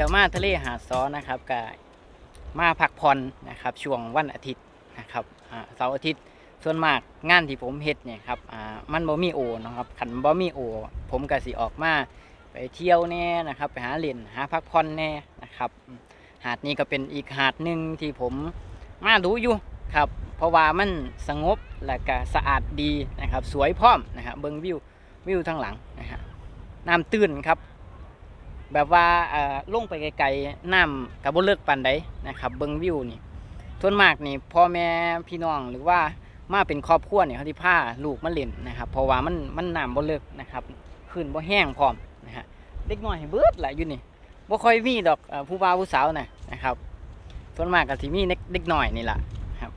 มื้อนี้ก็มาทะเลหาดซ้อนะครับก็มาพักผ่อนนะครับช่วงวันอาทิตย์นะครับเสาร์อาทิตย์ส่วนมากงานที่ผมเฮ็ดเนี่ยครับมันบ่มีโอนะครับขันบ่มีโอ ผมก็สิออกมาไปเที่ยวแน่นะครับ ไปหาเล่นหาพักผ่อนแน่นะครับหาดนี้ก็เป็นอีกหาดหนึ่งที่ผมมาดูอยู่ครับ เพราะว่ามันสงบและก็สะอาดดีนะครับ สวยพร้อมนะครับเบิ่งวิววิวทางหลังนะฮะน้ำตื้นครับ แบบว่าเอ่อลงไปไกลๆน้ำกับบ่เลิกปานใดนะครับเบิ่งวิวนี่ส่วนมากนี่พ่อแม่พี่น้องหรือว่ามาเป็นครอบครัวเนี่ยเขาที่พาลูกมาเล่นนะครับเพราะว่ามันมันน้ำบ่เลิกนะครับขึ้นบ่แห้งพร้อมนะฮะเด็กน้อยเบิดแหละอยู่นี่บ่ค่อยมีดอกผู้บ่าวผู้สาวนะนะครับส่วนมากก็สิมีเด็กเด็กน้อยนี่แหละครับ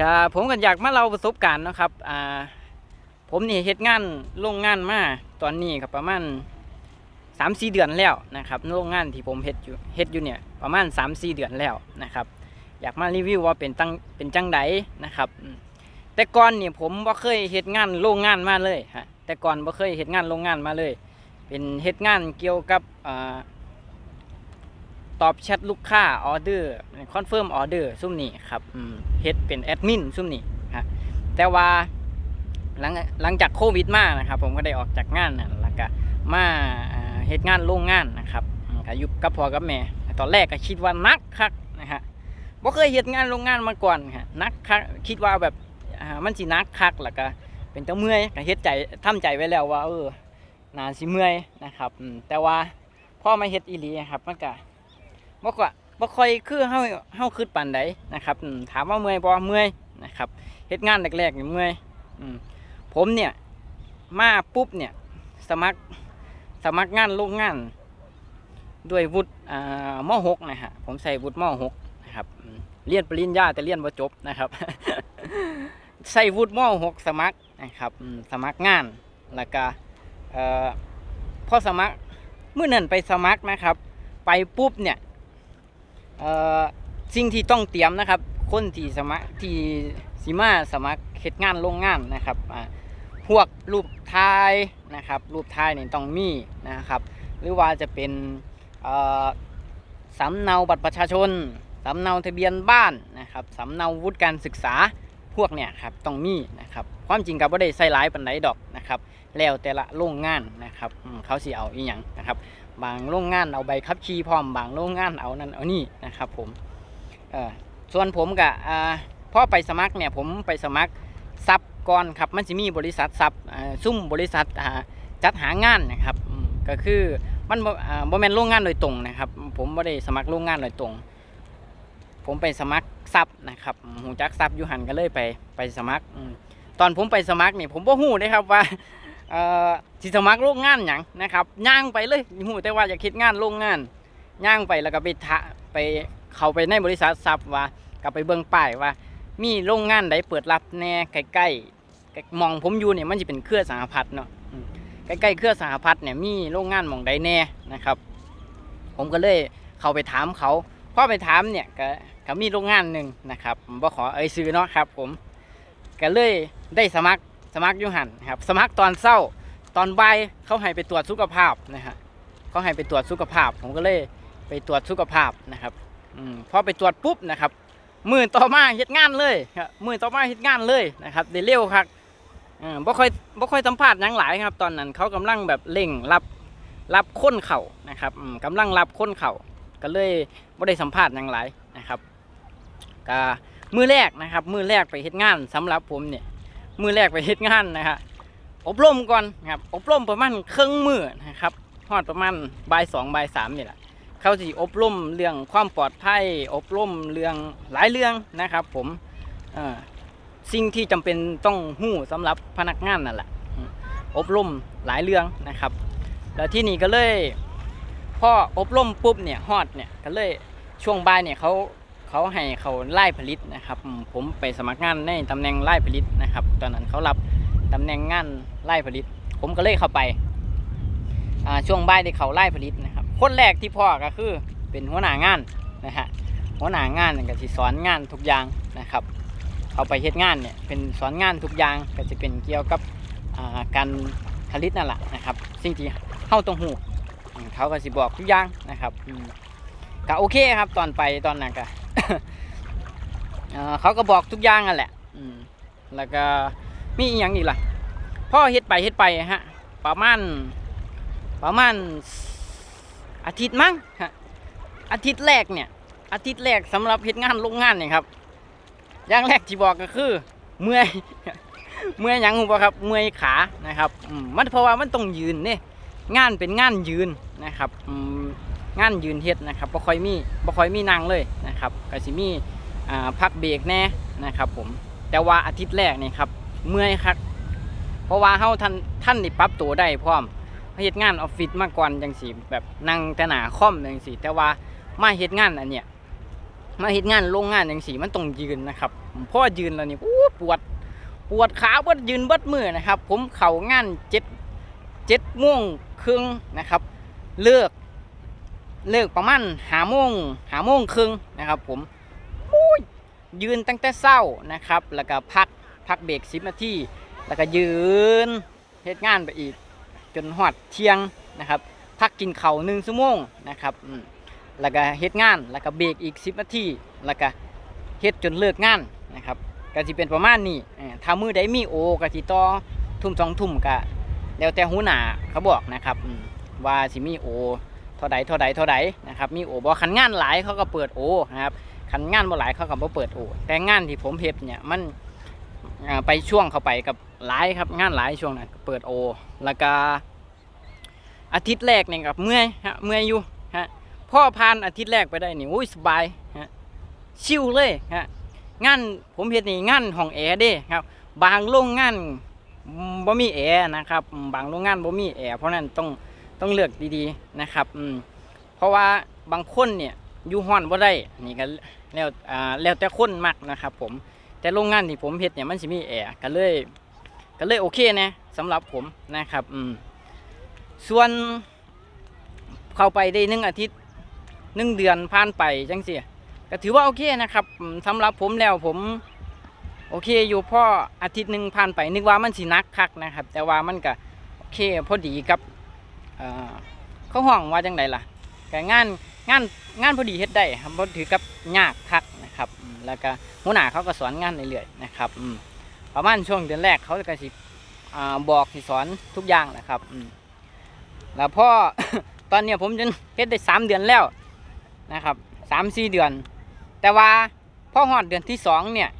ก็ผมก็อยากมาเล่าประสบการณ์นะครับอ่าผมนี่เฮ็ดงานโรงงานมาตอนนี้ก็ประมาณ สามสี่เดือนแล้วนะครับโรงงานที่ผมเฮ็ดอยู่เฮ็ดอยู่เนี่ยประมาณ3าสี่เดือนแล้วนะครับ อยากมารีวิวว่าเป็นตั้งเป็นจังไดนะครับ แต่ก่อนเนี่ยผมบ่เคยเฮ็ดงานโรงงานมาเลยฮะแต่ก่อนบ่เคยเฮ็ดงานโรงงานมาเลย เป็นเฮ็ดงานเกี่ยวกับอตอบแชทลูกค้าออเดอร์คอนเฟิร์มออเดอร์ซุ่มนี้ครับเฮ็ดเป็นแอดมินซุ่มนี้ฮะแต่ว่าหลังหลังจากโควิดมานะครับผมก็ได้ออกจากงานนั่นแล้วก็มาอ่า เฮ็ดงานโรงงานนะครับอืมก็อยู่กับพ่อกับแม่ตอนแรกก็คิดว่านักคักนะฮะบ่เคยเฮ็ดงานโรงงานมาก่อนฮะนักคักคิดว่าแบบมันสินักคักแล้วก็เป็นตะเมื่อยก็เฮ็ดใจทำใจไว้แล้วว่าเออน่าสิเมื่อยนะครับแต่ว่าพ่อมาเฮ็ดอีหลีครับมันก็บ่ก็บ่ค่อยคือเฮาเฮาคิดปานใดนะครับถามว่าเมื่อยบ่เมื่อยนะครับเฮ็ดงานแรกๆนี่เมื่อยผมเนี่ยมาปุ๊บเนี่ยสมัคร สมัครงานโรงงาน ด้วยวุฒิอ่ามหกนะฮะผมใส่วุฒิมหกนะครับเรียนปริญญาแต่เรียนบ่จบนะครับ ใส่วุฒิมหกสมัครนะครับ สมัครงานแล้วก็เอ่อพอสมัครเมื่อนั้นไปสมัครนะครับ ไปปุ๊บเนี่ยเออสิ่งที่ต้องเตรียมนะครับ คนที่สมัครที่สิมาสมัครเฮ็ดงานโรงงานนะครับอ่า พวกรูปถ่ายนะครับ รูปถ่ายเนี่ยต้องมีนะครับ หรือว่าจะเป็นสำเนาบัตรประชาชนสำเนาทะเบียนบ้านนะครับสำเนาวุฒิการศึกษาพวกเนี่ยครับต้องมีนะครับความจริงกับว่าได้ใส่หลายปันไดดอกนะครับแล้วแต่ละโรงงานนะครับเขาสิเอาอีหยังนะครับ บางโรงงานเอาใบขับขี่พร้อมบางโรงงานเอานั่นเอานี่นะครับผมส่วนผมกับอ่าพอไปสมัครเนี่ยผมไปสมัครซับ ก่อนครับมันจะมีบริษัทซับซุ่มบริษัทจัดหางานนะครับก็คือมันบ่แม่นโรงงานโดยตรงนะครับ ผมบ่ได้สมัครโรงงานโดยตรง ผมไปสมัครซับนะครับหูจักซับยูหันก็เลยไปไปสมัคร ตอนผมไปสมัครนี่ผมบ่ฮู้เลยครับว่าเอ่สิสมัครโรงงานหยังนะครับย่างไปเลยฮู้แต่ว่าอยากคิดงานโรงงานย่างไปแล้วก็ไปทะไปเข้าไปในบริษัทซับว่าก็ไปเบิ่งป้ายว่า มีโรงงานใดเปิดรับแหน่ใกล้ๆมองผมอยู่เนี่ยมันจะเป็นเครือสหพัฒน์เนาะอืมใกล้ๆเครือสหพัฒน์เนี่ยมีโรงงานหมองใดแน่นะครับ ผมก็เลยเข้าไปถามเขาพอไปถามเนี่ยก็ก็มีโรงงานหนึ่งนะครับผมบ่ขอเอ่ยซื้อเนาะครับ ผมก็เลยได้สมัครสมัครอยูหันครับ สมัครตอนเศร้าตอนบ่ายเขาให้ไปตรวจสุขภาพนะฮะเขาให้ไปตรวจสุขภาพ ผมก็เลยไปตรวจสุขภาพนะครับอืมพอไปตรวจปุ๊บนะครับ มือต่อมาเฮ็ดงานเลยครับมือต่อมาเฮ็ดงานเลยนะครับได้เร็วครับบ่ค่อยบ่ค่อยสัมภาษณ์ยังหลายครับ ตอนนั้นเขากำลังแบบเร่งรับรับค้นเข่านะครับอืมกำลังรับค้นเข่าก็เลยบ่ได้สัมภาษณ์ยังหลายนะครับก็มือแรกนะครับ มือแรกไปเฮ็ดงานสำหรับผมเนี่ยมือแรกไปเฮ็ดงานนะครับอบรมก่อนครับอบรมประมาณครึ่งมือนะครับฮอดประมาณบ่ายสองบ่ายสามนี่แหละ เขาสิอบรมเรื่องความปลอดภัย อบรมเรื่องหลายเรื่องนะครับผมสิ่งที่จำเป็นต้องหู้สำหรับพนักงานนั่นแหละอบรมหลายเรื่องนะครับ แล้วที่นี่ก็เลยพออบรมปุ๊บเนี่ยฮอดเนี่ยก็เลยช่วงบ่ายเนี่ยเขาเขาให้เขาไล่ผลิตนะครับ ผมไปสมัครงานในตำแหน่งไล่ผลิตนะครับ ตอนนั้นเขารับตำแหน่งงานไล่ผลิต ผมก็เลยเข้าไปช่วงบ่ายที่เขาไล่ผลิตนะครับ คนแรกที่พ่อก็คือเป็นหัวหน้างานนะฮะหัวหน้างานก็สิสอนงานทุกอย่างนะครับเขาไปเฮ็ดงานเนี่ยเป็นสอนงานทุกอย่างก็จะเป็นเกี่ยวกับาการผลิตนั่นแหละนะครับ สิ่งที่เข้าต้องหูเขาก็สิบอกทุกอย่างนะครับก็โอเคครับตอนไปตอนนั้นก็เขาก็บอกทุกอย่างนั่นแหละอืแล้วก็มีอีกอย่างอีกล่ะพ่อเฮ็ดไปเฮ็ดไปฮะประมาณประมาณ อาทิตย์มั้งอาทิตย์แรกเนี่ย อาทิตย์แรกสำหรับเฮ็ดงานโรงงานเนี่ยครับ อย่างแรกที่บอกก็คือ เมื่อยเมื่อยหยังหูบ่ครับเมื่อยขานะครับมันเพราะว่ามันต้องยืนเนี่ยงานเป็นงานยืนนะครับงานยืนเฮ็ดนะครับบ่ค่อยมีบ่ค่อยมีนั่งเลยนะครับก็สิมีอ่าพักเบรกแน่นะครับ ผมแต่ว่าอาทิตย์แรกนี่ครับเมื่อยครับเพราะว่าเฮาท่านท่านนี่ปรับตัวได้พร้อม เฮ็ดงานออฟฟิศมาก่อนจังซี่แบบนั่งแต่หนาคอมจังซี่แต่ว่ามาเฮ็ดงานอันเนี้ยมาเฮ็ดงานโรงงานอย่างสีมันต้องยืนนะครับเพราะว่ายืนแล้วนี่โอ้ปวดปวดขาเบิดยืนเบิดมือนะครับ ผมเข่างานเจ็ดเจ็ดโมงครึ่งนะครับ เลิกเลิกประมาณหาโมงหาโมงครึ่งนะครับ ผมยยืนตั้งแต่เช้านะครับ แล้วก็พักพักเบรกสิบนาทีแล้วก็ยืนเฮ็ดงานไปอีก จนหอดเที่ยงนะครับพักกินเข้าหนึ่งชั่วโมงนะครับแล้วก็เฮ็ดงานแล้วก็เบรกอีก 10 นาทีแล้วก็เฮ็ดจนเลิกงานนะครับก็สิเป็นประมาณนี้เอ่อถ้ามือใดมีโอก็สิต่อทุ่มสองทุ่มก็แล้วแต่หูหนาเขาบอกนะครับว่าสิมีโอเท่าใดเท่าใดเท่าใดนะครับมีโอบ่คันงานหลายเขาก็เปิดโอนะครับคันงานบ่หลายเขาก็บ่เปิดโอแต่งานที่ผมเฮ็ดเนี่ยมัน ไปช่วงเข้าไปกับหลายครับงานหลายช่วงนั้นเปิดโอ แล้วก็อาทิตย์แรกเนี่ยกับเมื่อยฮะเมื่อยอยู่ฮะพ่อผ่านอาทิตย์แรกไปได้นี่อุ้ยสบายฮะชิลเลยฮะงานผมเห็นนี่งานห้องแอร์เด้ครับ บางโรงงานอืมบ่มีแอร์นะครับ บางโรงงานบ่มีแอร์เพราะฉะนั้นต้องต้องเลือกดีๆนะครับอืมเพราะว่าบางคนเนี่ยอยู่ห้อนบ่ได้นี่ก็แล้วอ่าแล้วแต่คนมักนะครับ ผม แต่โรงงานที่ผมเฮ็ดเนี่ยมันสิมีแอร์ก็เลยก็เลยโอเคนะสำหรับผมนะครับอืมส่วนเข้าไปได้หนึ่งอาทิตย์หนึ่งเดือนผ่านไปจังสิก็ถือว่าโอเคนะครับสำหรับผมแล้วผมโอเคอยู่พ่ออาทิตย์หนึ่งผ่านไปนึกว่ามันสินักคักนะครับ แต่ว่ามันก็โอเคพอดีกับเขาห้องว่าจังไดล่ะแต่งานงานงานพอดีเฮ็ดได้ครับถือกับยากคัก แล้วก็หัวหน้าเขาก็สอนงานเรื่อยๆนะครับประมาณช่วงเดือนแรกเขาก็สิอ่าบอกสิสอนทุกอย่างนะครับแล้วพ่อตอนเนี้ยผมจนเฮ็ดได้สามเดือนแล้วนะครับสามสี่เดือน แต่ว่าพ่อหอดเดือนที่สองเนี่ย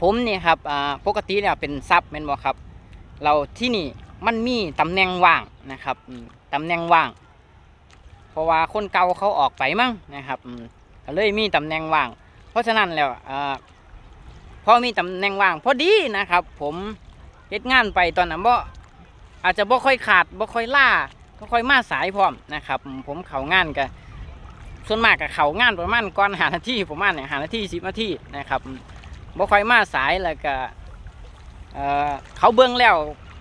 ผมเนี่ยครับปกติเนี่ยเป็นซับแมนบ่ครับ เราที่นี่มันมีตำแหน่งว่างนะครับตำแหน่งว่าง เพราะว่าคนเก่าเขาออกไปมั้งนะครับก็เลยมีตำแหน่งว่าง เพราะฉะนั้นแล้วอพอมีตำแหน่งว่างพอดีนะครับ ผมเฮ็ดงานไปตอนนั้นบ่อาจจะบ่ค่อยขาดบ่ค่อยล่าก็ค่อยมาสายพร้อมนะครับ ผมเขางานกับส่วนมากกับเขางานประมาณก่อนหานาทีประมาณเนี่ยหานาทีสิบนาทีนะครับบ่ค่อยมาสายแล้วก็เขาเบิ่งแล้ว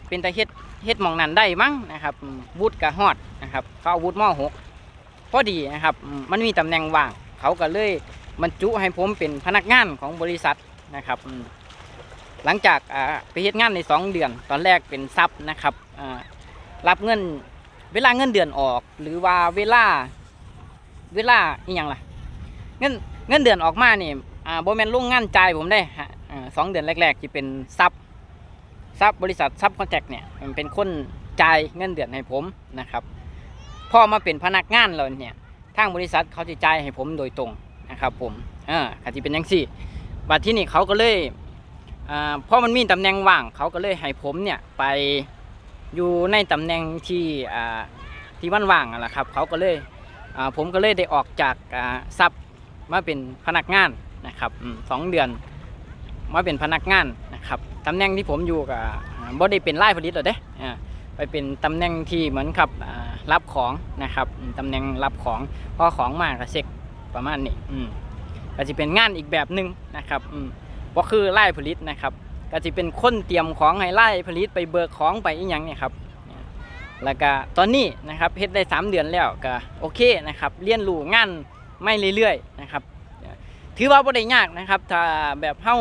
เป็นตาเฮ็ดเฮ็ดมองนั้นได้มั้งนะครับวุฒิกับฮอดนะครับเขาเอาวุฒิมหกพอดีนะครับมมันมีตำแหน่งว่าง เขาก็เลย บรรจุให้ผมเป็นพนักงานของบริษัทนะครับ หลังจากไปเฮ็ดงานในสองเดือน ตอนแรกเป็นซับนะครับรับเงินเวลาเงินเดือนออก หรือว่าเวลาเวลาอีหยังล่ะเงินเงินเดือนออกมานี่อ่าโบแมนลงงานจ่ายผมได้ฮะสองเดือนแรกๆที่เป็นซับซับบริษัทซับคอนแทคเนี่ยมันเป็นคนจ่ายเงินเดือนให้ผมนะครับพอมาเป็นพนักงานเราเนี่ยทางบริษัทเขาจะจ่ายให้ผมโดยตรง นะครับผมอ่าอาจจะเป็นยังสี่บัดที่นี่เขาก็เลยอ่าพอมันมีตำแหน่งว่าง เขาก็เลยให้ผมเนี่ยไปอยู่ในตำแหน่งที่อ่าที่ว่างนั่นแหละครับ เขาก็เลยอ่าผมก็เลยได้ออกจากอ่าซับมาเป็นพนักงานนะครับสองเดือนมาเป็นพนักงานนะครับตำแหน่งที่ผมอยู่กับบ่ได้เป็นไล่ผลิตหรอเด้ไปเป็นตำแหน่งที่เหมือนกับรับของนะครับตำแหน่งรับของพอของมาก็เช็ค ประมาณนี้อืมก็จะเป็นงานอีกแบบหนึ่งนะครับอืมก็คือไล่ผลิตนะครับ ก็จะเป็นคนเตรียมของให้ไล่ผลิตไปเบิกของไปอีกอย่างเนี่ยครับแล้วก็ตอนนี้นะครับเฮ็ดได้ 3 เดือนแล้วก็โอเคนะครับเรียนรู้งานไม่เรื่อยๆนะครับ ถือว่าบ่ได้ยากนะครับถ้าแบบเฮา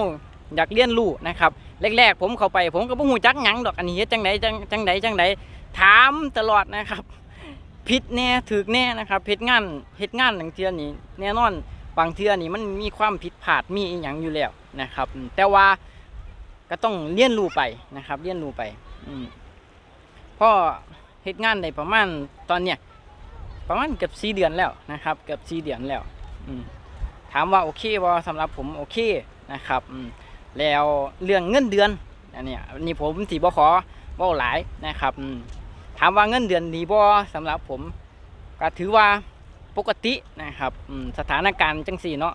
อยากเรียนรู้นะครับแรกๆผมเข้าไปผมก็บ่ฮู้จักหยังดอกอันนี้เฮ็ดจังไดจังจังไดจังไดถามตลอดนะครับ ไปผิดแน่ถูกแน่นะครับเฮ็ดงานเฮ็ดงานหลังเทื่อนี้แน่นอนบางเทื่อนี่มันมีความผิดพลาดมีอีหยังอยู่แล้วนะครับ แต่ว่าก็ต้องเรียนรู้ไปนะครับเรียนรู้ไปเพราะเฮ็ดงานได้ประมาณตอนเนี้ยประมาณเกือบ4เดือนแล้วนะครับ เกือบ4เดือนแล้วถามว่าโอเคบ่สำหรับผมโอเคนะครับแล้วเรื่องเงินเดือนอันนี้นนี้ผมสิบ่ขอเว้าหลายนะครับ ถามว่าเงินเดือนดีบ่สำหรับผมก็ถือว่าปกตินะครับสถานการณ์จังสี่เนาะ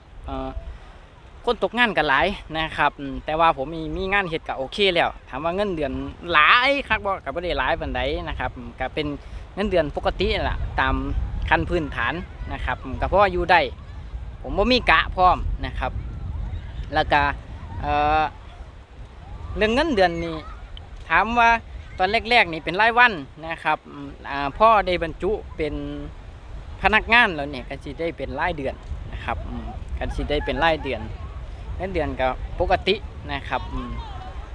คนตกงานกันหลายนะครับ แต่ว่าผมมีมีงานเฮ็ดก็โอเคแล้ว ถามว่าเงินเดือนหลายครับบ่ก็บ่ได้หลายปานใดนะครับก็เป็นเงินเดือนปกตินั่นล่ะตามขั้นพื้นฐานนะครับก็เพราะว่าอยู่ได้ผมบ่มีกะพร้อมนะครับ แล้วก็เอ่อเรื่องเงินเดือนนี่ถามว่า ตอนแรกๆนี่เป็นรายวันนะครับพ่อได้บรรจุเป็นพนักงานแล้วเนี่ยก็สิได้เป็นรายเดือนนะครับอืมก็สิได้เป็นรายเดือนเงินเดือนก็ปกตินะครับ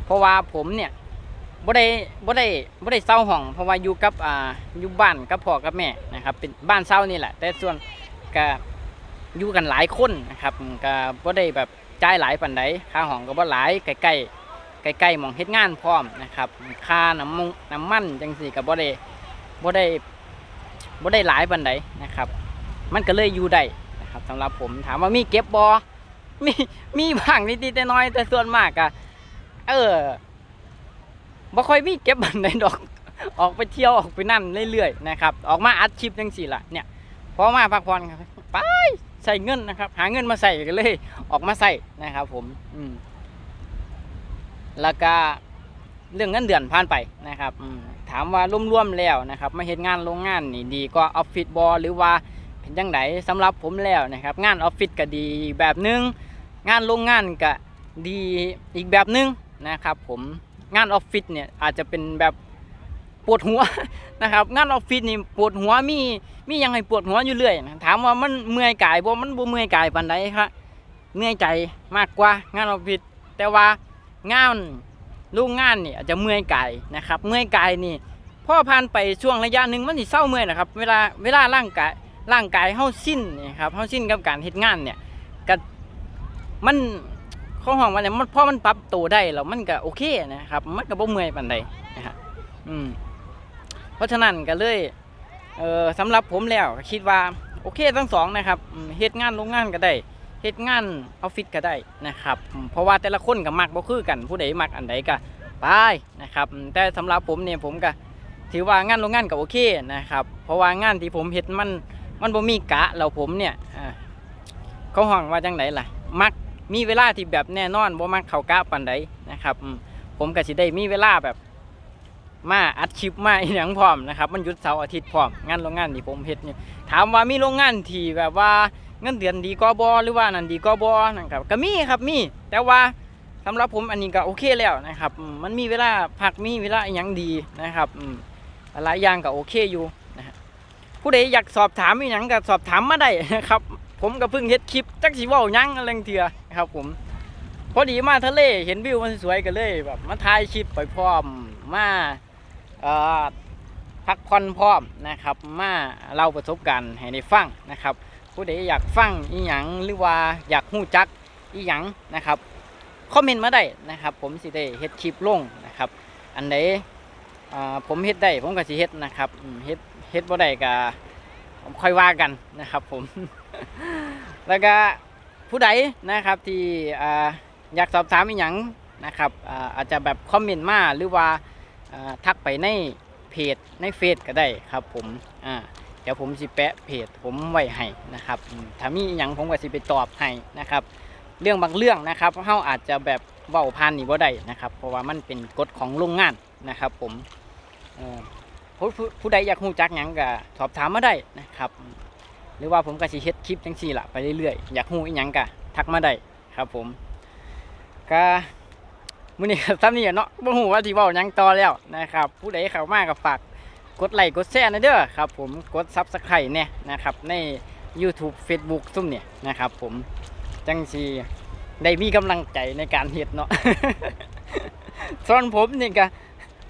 เพราะว่าผมเนี่ยบ่ได้บ่ได้บ่ได้เช่าห้อง เพราะว่าอยู่กับอ่าอยู่บ้านกับพ่อกับแม่นะครับเป็นบ้านเช่านี่แหละ แต่ส่วนก็อยู่กันหลายคนนะครับก็บ่ได้แบบจ่ายหลายปานใดค่าห้องก็บ่หลายใกล้ๆ ใกล้ๆมองเฮ็ดงานพร้อมนะครับค่าน้ำมันน้ำมันจังสี่ก็บ่ได้บ่ได้บ่ได้หลายปานใดนะครับ มันก็เลยอยู่ได้นะครับสำหรับผมถามว่ามีเก็บบ่มีมีบ้างนิดๆน้อยแต่ส่วนมากก็เออบ่ค่อยมีเก็บปานใดดอก ออกไปเที่ยวออกไปนั่นเรื่อยๆนะครับออกมาอัดคลิปจังสี่ละเนี่ยพอมาพักผ่อนครับไปใส่เงินนะครับ หาเงินมาใส่กันเลย ออกมาใส่นะครับ ผม อืม แล้วก็เรื่องเงินเดือนผ่านไปนะครับถามว่าร่วมๆแล้วนะครับมาเห็นงานโรงงานนี่ดีก็ออฟฟิศบอหรือว่าเป็นจังไดสำหรับผมแล้วนะครับ งานออฟฟิศก็ดีแบบนึง งานโรงงานก็ดีอีกแบบนึงนะครับ ผมงานออฟฟิศเนี่ยอาจจะเป็นแบบปวดหัวนะครับ งานออฟฟิศนี่ปวดหัวมีมียังให้ปวดหัวอยู่เรื่อยนะถามว่ามันเมื่อยกายบ่มันบ่เมื่อยกายปานใดครับเมื่อยใจมากกว่างานออฟฟิศแต่ว่า งานลูกงานนี่อาจจะเมื่อยกายนะครับเมื่อยกายนี่พ่อผ่านไปช่วงระยะหนึ่งมันสิเศร้าเมื่อยนะครับ เวลาเวลาร่างกายร่างกายเฮาสิ้นนี่ครับเฮาสิ้นกับการเฮ็ดงานเนี่ยก็มันข้อห้องว่าเนี่ยมันพอมันปรับตัวได้แล้วมันก็โอเคนะครับ มันก็บ่เมื่อยปานใดนะครับอืมเพราะฉะนั้นก็เลยเออสำหรับผมแล้วคิดว่าโอเคทั้งสองนะครับเฮ็ดงานโรงงานก็ได้ เฮ็ดงานออฟฟิศก็ได้นะครับ เพราะว่าแต่ละคนก็มักบ่คือกันผู้ใดมักอันใดก็ไปนะครับ แต่สำหรับผมเนี่ยผมก็ถือว่างานโรงงานก็โอเคนะครับ เพราะว่างานที่ผมเฮ็ดมันมันบ่มีกะแล้วผมเนี่ยเขาห้องว่าจังไดล่ะ มักมีเวลาที่แบบแน่นอนบ่มักเข้ากะปานใดนะครับ ผมก็สิได้มีเวลาแบบมาอัดคลิปมาอีหยังพร้อมนะครับ มันหยุดเสาร์อาทิตย์พร้อมงานโรงงานที่ผมเฮ็ดเนี่ยถามว่ามีโรงงานที่แบบว่า เงินเดือนดีก็บอหรือว่านั่นดีก็บอนะครับก็มีครับมี แต่ว่าสำหรับผมอันนี้ก็โอเคแล้วนะครับ มันมีเวลาพักมีเวลาอหยังดีนะครับหลายอย่างก็โอเคอยู่นะฮะผู้ใดอยากสอบถามอหยังก็สอบถามมาได้นะครับ ผมก็เพิ่งเฮ็ดคลิปจักสิเว้ายังอะไรเถื่อะครับผมพอดีมาทะเลเห็นวิวมันสวยกันเลยแบบมาถ่ายคลิปไปพร้อมมาพักผ่อนพร้อมนะครับ มาเล่าประสบการณ์ให้ได้ฟังนะครับ ผู้ใดอยากฟังอีหยังหรือว่าอยากหู้จักอีหยังนะครับคอมเมนต์มาได้นะครับ ผมสิได้เฮ็ดคลิปลงนะครับ อันใดผมเฮ็ดได้ผมก็สิเฮ็ดนะครับเฮ็ดเฮ็ดบ่ได้ก็ผมค่อยว่ากันนะครับ ผม แล้วก็ผู้ใดนะครับที่อยากสอบถามอีหยังนะครับอาจจะแบบคอมเมนต์มาหรือว่าทักไปในเพจในเฟซก็ได้ครับผมอ่า ดี๋ยวผมสิแปะเพจผมไว้ให้นะครับถ้ามีอย่างผมก็สิไปตอบให้นะครับ เรื่องบางเรื่องนะครับเฮาอาจจะแบบเว้าผ่านนี่บ่ได้นะครับ เพราะว่ามันเป็นกฎของโรงงานนะครับ ผมผู้ผู้ใดอยากรู้จักหยังก็สอบถามมาได้นะครับ หรือว่าผมก็สิเฮ็ดคลิปจังซี่ละไปเรื่อยๆอยากรู้อีหยังก็ทักมาได้ครับ ผมก็มื้อนี้ซ้ำนี่เนาะบ่ฮู้ว่าสิเว้าหยังต่อแล้วนะครับ ผู้ใดเข้ามาก็ฝาก กดไลค์กดแชร์นะเด้อครับผมกดซับสไครต์เนี่ยนะครับใน YouTube Facebook ซุ่มเนี่ยนะครับผมจังสีได้มีกำลังใจในการเฮ็ดเนาะส่วนผมนี่ก็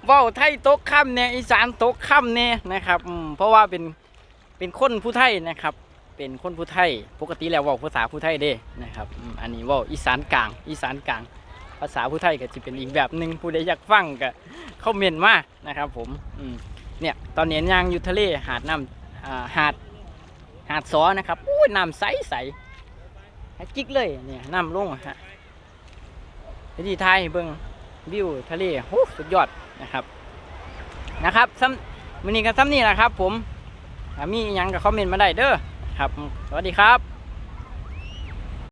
ว้าไทยโตกค่ำเนี่ยอีสานโตกค่ำเนี่ยนะครับเพราะว่าเป็นเป็นคนผู้ไทยนะครับ เป็นคนผู้ไทยปกติแล้วว่าภาษาผู้ไทยเด้นะครับอันนี้ว่าอีสานกลาง อีสานกลาง ภาษาผู้ไทยก็จะเป็นอีกแบบหนึ่งผู้ใดอยากฟังก็เข้าเมนมานะครับ ผมอืม เนี่ยตอนนี้ย่างอยู่ทะเลหาดน้ำหาดหาดซอนะครับอุ้ยน้ำใสใสจิกเลยเนี่ยน้ำลงฮะวิธีไทยเบิ้งวิวทะเลโอ้สุดยอดนะครับนะครับซ้ำมื้อนี้ก็ซ้ำนี่แหละครับ ผมมีอยังก็คอมเมนต์มาได้เด้อครับ สวัสดีครับ